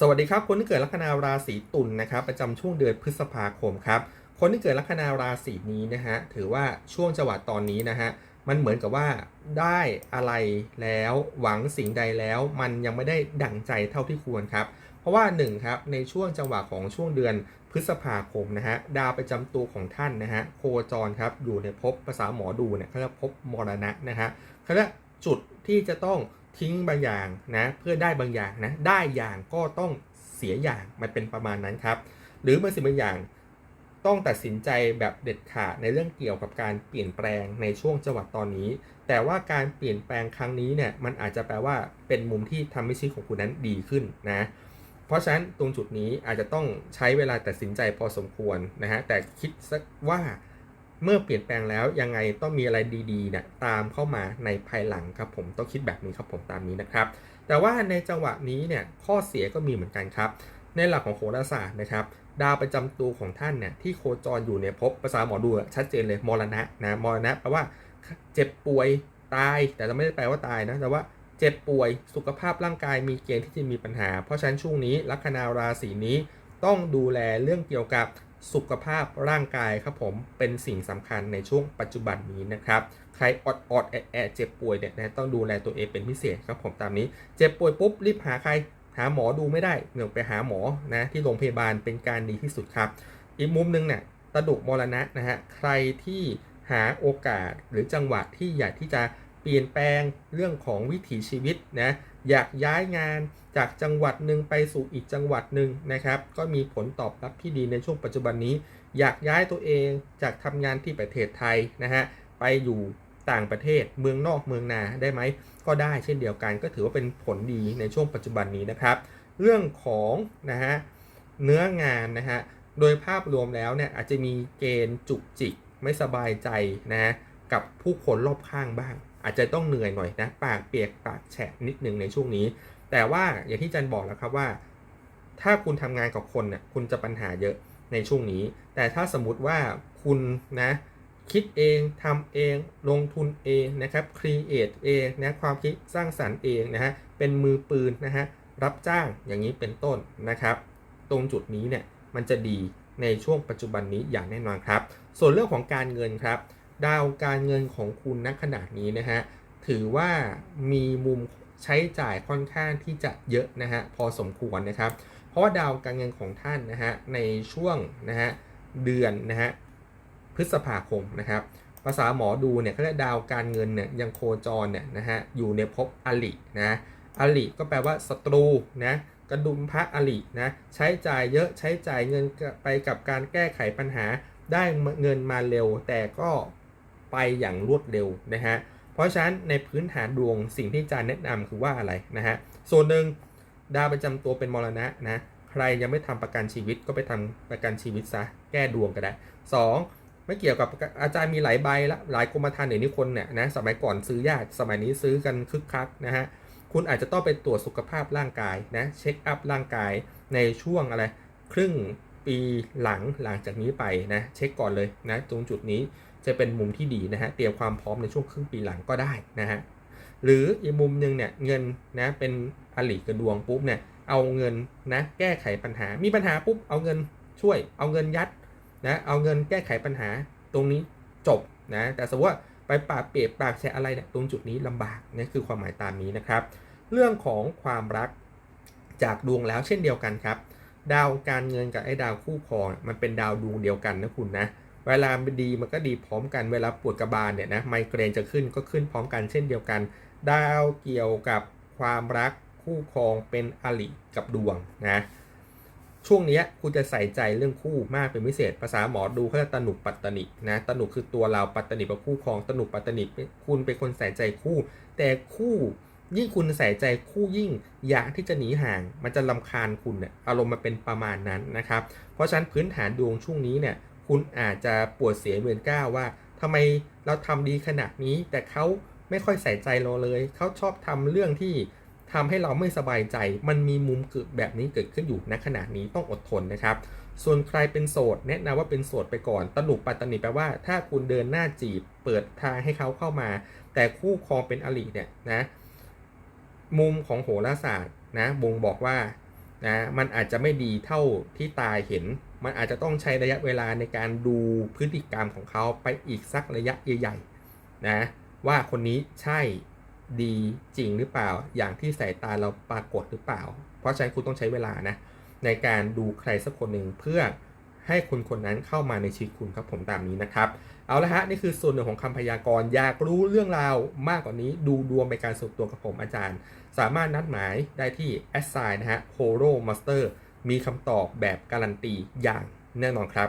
สวัสดีครับ คนที่เกิดลัคนาราศีตุลนะครับ ประจำช่วงเดือนพฤษภาคมครับ คนที่เกิดลัคนาราศีนี้นะฮะถือว่าช่วงจังหวะตอนนี้นะฮะมันเหมือนกับว่าได้อะไรแล้วหวังสิ่งใดแล้ว มันยังไม่ได้ดั่งใจเท่าที่ควรครับ เพราะว่าหนึ่งครับในช่วงจังหวะของช่วงเดือนพฤษภาคมนะฮะดาวประจำตัวของท่านนะฮะโคจรครับอยู่ในภพภาษาหมอดูเนี่ยเขาเรียกภพมรณะนะฮะเขาเรียกจุดที่จะต้อง ทิ้งบางอย่างนะเพื่อได้บางอย่างนะได้อย่างก็ต้องเสียอย่างมันเป็นประมาณนั้นครับ หรือบางสิ่งบางอย่างต้องตัดสินใจแบบเด็ดขาดในเรื่องเกี่ยวกับการเปลี่ยนแปลงในช่วงจังหวะตอนนี้ แต่ว่าการเปลี่ยนแปลงครั้งนี้เนี่ยมันอาจจะแปลว่าเป็นมุมที่ทำให้ชีวิตของคุณนั้นดีขึ้นนะเพราะฉะนั้นตรงจุดนี้อาจจะต้องใช้เวลาตัดสินใจพอสมควรนะฮะแต่คิดสักว่า เมื่อเปลี่ยนแปลงแล้วยังไงต้องมีอะไรดีๆเนี่ยตามเข้ามาในภายหลังครับผมต้องคิดแบบนี้ครับผมตามนี้นะครับ แต่ว่าในจังหวะนี้เนี่ยข้อเสียก็มีเหมือนกันครับ ในหลักของโหราศาสตร์นะครับดาวประจำตัวของท่านเนี่ยที่โคจรอยู่ในภพภาษาหมอดูชัดเจนเลยมรณะนะมรณะแปลว่าเจ็บป่วยตาย แต่เราไม่ได้แปลว่าตายนะแต่ว่าเจ็บป่วยสุขภาพร่างกายมีเกณฑ์ที่จะมีปัญหา เพราะฉะนั้นช่วงนี้ลัคนาราศีนี้ต้องดูแลเรื่องเกี่ยวกับ สุขภาพร่างกายครับผมเป็นสิ่งสำคัญในช่วงปัจจุบันนี้นะครับ ใครอดอดแอดแอดเจ็บป่วยเนี่ยนะต้องดูแลตัวเองเป็นพิเศษครับผมตามนี้เจ็บป่วยปุ๊บรีบหาใครหาหมอดูไม่ได้เหนื่อยไปหาหมอนะที่โรงพยาบาลเป็นการดีที่สุดครับ อีกมุมหนึงเนี่ยตะดุกมรณะนะฮะใครที่หาโอกาสหรือจังหวะที่อยากที่จะ เปลี่ยนแปลงเรื่องของวิถีชีวิตนะอยากย้ายงานจากจังหวัดหนึ่งไปสู่อีกจังหวัดหนึ่งนะครับ ก็มีผลตอบรับที่ดีในช่วงปัจจุบันนี้ อยากย้ายตัวเองจากทำงานที่ประเทศไทยนะฮะไปอยู่ต่างประเทศเมืองนอกเมืองนาได้ไหมก็ได้เช่นเดียวกัน ก็ถือว่าเป็นผลดีในช่วงปัจจุบันนี้นะครับ เรื่องของนะฮะเนื้องานนะฮะโดยภาพรวมแล้วเนี่ยอาจจะมีเกณฑ์จุกจิกไม่สบายใจนะฮะกับผู้คนรอบข้างบ้าง อาจจะต้องเหนื่อยหน่อยนะปากเปียกปากแฉะนิดนึงในช่วงนี้ แต่ว่าอย่างที่จันบอกแล้วครับว่า ถ้าคุณทำงานกับคนเนี่ยคุณจะปัญหาเยอะในช่วงนี้ แต่ถ้าสมมติว่าคุณนะคิดเองทำเองลงทุนเองนะครับครีเอทเองนะความคิดสร้างสรรค์เองนะฮะเป็นมือปืนนะฮะรับจ้างอย่างนี้เป็นต้นนะครับ ตรงจุดนี้เนี่ยมันจะดีในช่วงปัจจุบันนี้อย่างแน่นอนครับ ส่วนเรื่องของการเงินครับ ดาวการเงินของคุณณขนาดนี้นะฮะถือว่ามีมุมใช้จ่ายค่อนข้างที่จะเยอะนะฮะพอสมควรนะครับ เพราะว่าดาวการเงินของท่านนะฮะในช่วงนะฮะเดือนนะฮะพฤษภาคมนะครับ ภาษาหมอดูเนี่ยเขาเรียกดาวการเงินเนี่ยยังโคจรเนี่ยนะฮะอยู่ในภพอลินะอลิก็แปลว่าศัตรูนะกระดุมพระอลินะใช้จ่ายเยอะใช้จ่ายเงินไปกับการแก้ไขปัญหาได้เงินมาเร็ว แต่ก็ ไปอย่างรวดเร็วนะฮะ เพราะฉะนั้นในพื้นฐานดวงสิ่งที่อาจารย์แนะนำคือว่าอะไรนะฮะ ส่วนหนึ่งดาวประจำตัวเป็นมรณะนะ ใครยังไม่ทำประกันชีวิตก็ไปทำประกันชีวิตซะ แก้ดวงก็ได้สองไม่เกี่ยวกับอาจารย์มีหลายใบละหลายกรมธรรม์เดี๋ยวนี้คนเนี่ยนะสมัยก่อนซื้อยากสมัยนี้ซื้อกันคึกคักนะฮะคุณอาจจะต้องไปตรวจสุขภาพร่างกายนะเช็คอัพร่างกายในช่วงอะไรครึ่งปีหลังหลังจากนี้ไปนะเช็คก่อนเลยนะตรงจุดนี้ จะเป็นมุมที่ดีนะฮะเตรียมความพร้อมในช่วงครึ่งปีหลังก็ได้นะฮะหรืออีกมุมหนึ่งเนี่ยเงินนะเป็นอลิกระดวงปุ๊บเนี่ยเอาเงินนะแก้ไขปัญหา มีปัญหาปุ๊บเอาเงินช่วย เอาเงินยัดนะเอาเงินแก้ไขปัญหาตรงนี้จบนะแต่สมมติว่าไปปากเปียกปากแฉอะไรเนี่ยตรงจุดนี้ลำบากนี่คือความหมายตามนี้นะครับ เรื่องของความรักจากดวงแล้วเช่นเดียวกันครับ ดาวการเงินกับไอ้ดาวคู่ครองมันเป็นดาวดวงเดียวกันนะคุณนะเเวลาดีมันก็ดีพร้อมกันเวลาปวดกระบาลเนี่ยนะไมเกรนจะขึ้นก็ขึ้นพร้อมกันเช่นเดียวกัน ดาวเกี่ยวกับความรักคู่ครองเป็นอลิกับดวงนะช่วงนี้คุณจะใส่ใจเรื่องคู่มากเป็นพิเศษ ภาษาหมอดูเขาจะตนุปัตตนินะตนุคือตัวเราปัตตนิเป็นคู่ครองตนุปัตตนิคุณเป็นคนใส่ใจคู่ แต่คู่ยิ่งคุณใส่ใจคู่ยิ่งอยากที่จะหนีห่าง มันจะลำคาญคุณเนี่ยอารมณ์มันเป็นประมาณนั้นนะครับ เพราะฉะนั้นพื้นฐานดวงช่วงนี้เนี่ย คุณอาจจะปวดเสียเวียนก้าวว่าทำไมเราทำดีขนาดนี้ แต่เขาไม่ค่อยใส่ใจเราเลย เขาชอบทำเรื่องที่ทำให้เราไม่สบายใจ มันมีมุมเกิดแบบนี้เกิดขึ้นอยู่ณขณะนี้ต้องอดทนนะครับ ส่วนใครเป็นโสดแนะนำว่าเป็นโสดไปก่อน ตนุปัตตนิแปลว่าถ้าคุณเดินหน้าจีบเปิดทางให้เขาเข้ามา แต่คู่ครองเป็นอลิเนี่ยนะ มุมของโหราศาสตร์นะบ่งบอกว่า นะมันอาจจะไม่ดีเท่าที่ตาเห็น มันอาจจะต้องใช้ระยะเวลาในการดูพฤติกรรมของเขาไปอีกสักระยะใหญ่ๆนะว่าคนนี้ใช่ดีจริงหรือเปล่า อย่างที่สายตาเราปรากฏหรือเปล่า เพราะฉะนั้นคุณต้องใช้เวลานะในการดูใครสักคนหนึ่งเพื่อ ให้คนคนนั้นเข้ามาในชีวิตคุณครับผมตามนี้นะครับ เอาละฮะนี่คือส่วนหนึ่งของคำพยากรณ์อยากรู้เรื่องราวมากกว่านี้ดูดวงเป็นการส่วนตัวกับผมอาจารย์ สามารถนัดหมายได้ที่ a s s i g n นะฮะ Horo Master มีคำตอบแบบการันตีอย่างแน่นอนครับ